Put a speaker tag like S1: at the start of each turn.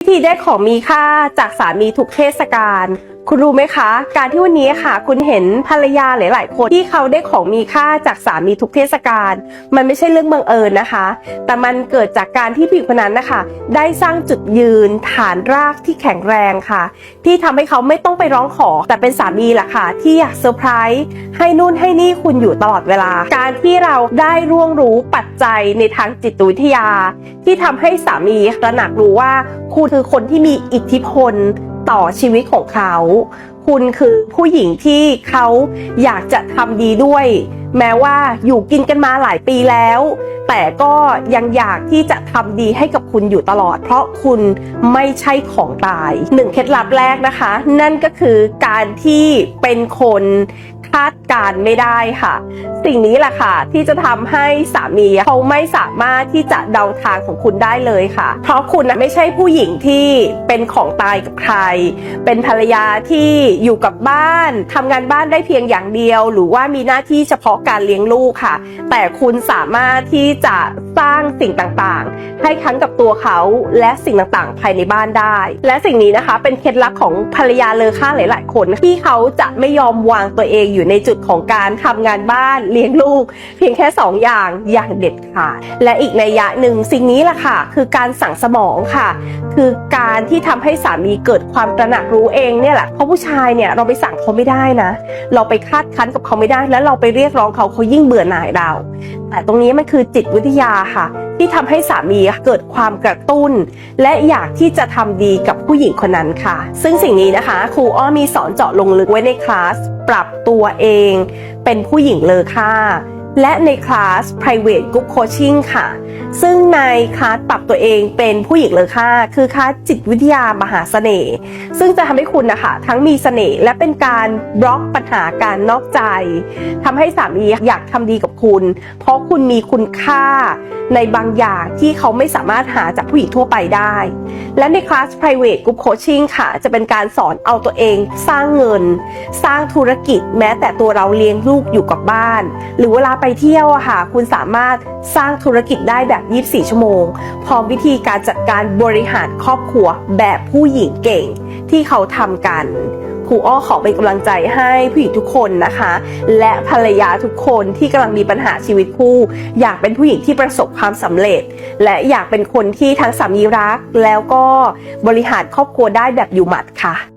S1: วิธีได้ของมีค่าจากสามีทุกเทศกาล คุณรู้ไหมคะ การที่วันนี้ค่ะ คุณเห็นภรรยาหลาย ๆ คนที่เขาได้ของมีค่าจากสามีทุกเทศกาลมันไม่ใช่เรื่องบังเอิญนะคะ แต่มันเกิดจากการที่ผู้หญิงคนนั้นนะคะ ได้สร้างจุดยืนฐานรากที่แข็งแรงค่ะ ที่ทำให้เขาไม่ต้องไปร้องขอ แต่เป็นสามีแหละค่ะ ที่อยากเซอร์ไพรส์ให้นู่นให้นี่คุณอยู่ตลอดเวลา การที่เราได้ร่วงรู้ปัจจัยในทางจิตวิทยา ที่ทำให้สามีตระหนักรู้ว่าคุณคือคนที่มีอิทธิพล ต่อชีวิตของเขา คุณคือผู้หญิงที่เขาอยากจะทำดีด้วย แม้ว่าอยู่กินกันมาหลายปีแล้ว แต่ก็ยังอยากที่จะทำดีให้กับคุณอยู่ตลอด เพราะคุณไม่ใช่ของตายหนึ่งเคล็ดลับแรกนะคะ นั่นก็คือการที่เป็นคนาดการไม่ได้ค่ะ สิ่งนี้แหละค่ะ ที่จะทำให้สามีเขาไม่สามารถที่จะเดาทางของคุณได้เลยค่ะ เพราะคุณไม่ใช่ผู้หญิงที่เป็นของตายกับใคร เป็นภรรยาที่อยู่กับบ้านทำงานบ้านได้เพียงอย่างเดียว หรือว่ามีหน้าที่เฉพาะการเลี้ยงลูกค่ะ แต่คุณสามารถที่จะ สร้างสิ่งต่างๆ ให้ทั้งกับตัวเขาและสิ่งต่างๆ ภายในบ้านได้ และสิ่งนี้นะคะ เป็นเคล็ดลับของภรรยาเลอค่าหลาย ๆ คนที่เขาจะไม่ยอมวางตัวเองอยู่ในจุดของการทำงานบ้านเลี้ยงลูก เพียงแค่สองอย่างอย่างเด็ดขาดและอีกในยะหนึ่งสิ่งนี้แหละค่ะ คือการสั่งสมองค่ะ คือการที่ทำให้สามีเกิดความตระหนักรู้เองเนี่ยแหละเพราะผู้ชายเนี่ยเราไปสั่งเขาไม่ได้นะ เราไปคาดคั้นกับเขาไม่ได้ แล้วเราไปเรียกร้องเขาเขายิ่งเบื่อหน่ายเรา แต่ตรงนี้มันคือจิตวิทยาค่ะ ที่ทำให้สามีเกิดความกระตุ้น และอยากที่จะทำดีกับผู้หญิงคนนั้นค่ะ ซึ่งสิ่งนี้นะคะครูอ้อมีสอนเจาะลงลึกไว้ในคลาสปรับตัวเอง เป็นผู้หญิงเลอค่า และในคลาส private group coaching ค่ะ ซึ่งในคลาสปรับตัวเองเป็นผู้หญิงเลอค่าคือคลาสจิตวิทยามหาเสน่ห์ ซึ่งจะทำให้คุณนะคะ ทั้งมีเสน่ห์และเป็นการบล็อกปัญหาการนอกใจ ทำให้สามีอยากทำดีกับคุณ เพราะคุณมีคุณค่าในบางอย่างที่เขาไม่สามารถหาจากผู้หญิงทั่วไปได้ และในคลาส private group coaching ค่ะ จะเป็นการสอนเอาตัวเองสร้างเงิน สร้างธุรกิจแม้แต่ตัวเราเลี้ยงลูกอยู่กับบ้าน หรือเวลาไปไปเที่ยวอะค่ะ คุณสามารถสร้างธุรกิจได้แบบ 24 ชั่วโมง พร้อมวิธีการจัดการบริหารครอบครัวแบบผู้หญิงเก่งที่เขาทำกันครูอ้อขอเป็นกำลังใจให้ผู้หญิงทุกคนนะคะ และภรรยาทุกคนที่กำลังมีปัญหาชีวิตคู่ อยากเป็นผู้หญิงที่ประสบความสำเร็จ และอยากเป็นคนที่ทั้งสามีรัก แล้วก็บริหารครอบครัวได้แบบอยู่หมัดค่ะ